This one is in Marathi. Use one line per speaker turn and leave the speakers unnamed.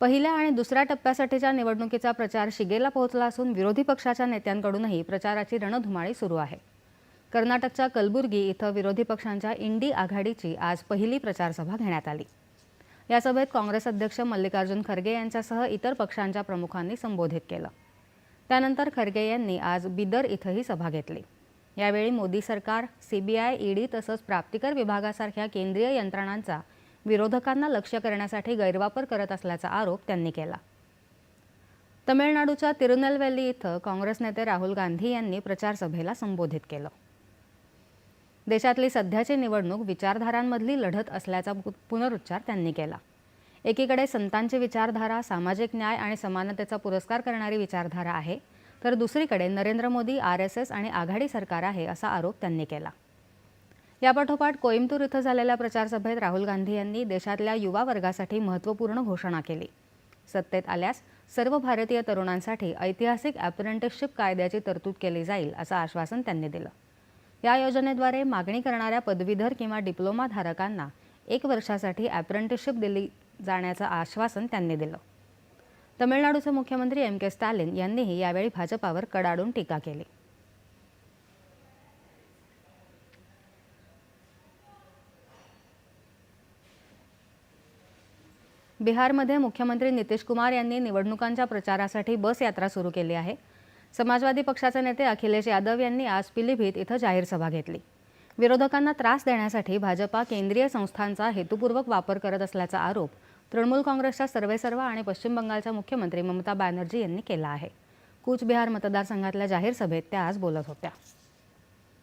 पहिल्या आणि दुसऱ्या टप्प्यासाठीच्या निवडणुकीचा प्रचार शिगेला पोहोचला असून विरोधी पक्षाच्या नेत्यांकडूनही प्रचाराची रणधुमाळी सुरू आहे. कर्नाटकच्या कलबुर्गी इथं विरोधी पक्षांच्या इंडी आघाडीची आज पहिली प्रचारसभा घेण्यात आली. या सभेत काँग्रेस अध्यक्ष मल्लिकार्जुन खरगे यांच्यासह इतर पक्षांच्या प्रमुखांनी संबोधित केलं. त्यानंतर खरगे यांनी आज बिदर इथंही सभा घेतली. यावेळी मोदी सरकार सीबीआय ईडी तसंच प्राप्तिकर विभागासारख्या केंद्रीय यंत्रणांचा विरोधकांना लक्ष्य करण्यासाठी गैरवापर करत असल्याचा आरोप त्यांनी केला. तमिळनाडूच्या तिरुनेलवेली इथं काँग्रेस नेते राहुल गांधी यांनी प्रचारसभेला संबोधित केलं. देशातली सध्याची निवडणूक विचारधारांमधली लढत असल्याचा पुनरुच्चार त्यांनी केला. एकीकडे संतांची विचारधारा सामाजिक न्याय आणि समानतेचा पुरस्कार करणारी विचारधारा आहे तर दुसरीकडे Narendra Modi R S S आणि आघाडी सरकार आहे असा आरोप त्यांनी केला. यापाठोपाठ कोईमतूर इथं झालेल्या प्रचारसभेत राहुल गांधी यांनी देशातल्या युवा वर्गासाठी महत्त्वपूर्ण घोषणा केली. सत्तेत आल्यास सर्व भारतीय तरुणांसाठी ऐतिहासिक अप्रेंटिसशिप कायद्याची तरतूद केली जाईल असं आश्वासन त्यांनी दिलं. या योजनेद्वारे मागणी करणाऱ्या पदवीधर किंवा डिप्लोमा धारकांना एक वर्षासाठी अप्रेंटिसशिप दिली जाण्याचं आश्वासन त्यांनी दिलं. तमिळनाडूचे मुख्यमंत्री एम के स्टॅलिन यांनीही यावेळी भाजपावर कडाडून टीका केली. बिहारमध्ये मुख्यमंत्री नितीश कुमार यांनी निवडणुकांच्या प्रचारासाठी बस यात्रा सुरू केली आहे. समाजवादी पक्षाचे नेते अखिलेश यादव यांनी आज पिलीभीत इथं जाहीर सभा घेतली. विरोधकांना त्रास देण्यासाठी भाजपा केंद्रीय संस्थांचा हेतुपूर्वक वापर करत असल्याचा आरोप तृणमूल काँग्रेसच्या सर्वेसर्वा आणि पश्चिम बंगालच्या मुख्यमंत्री ममता बॅनर्जी यांनी केला आहे. कूचबिहार मतदारसंघातल्या जाहीर सभेत त्या आज बोलत होत्या.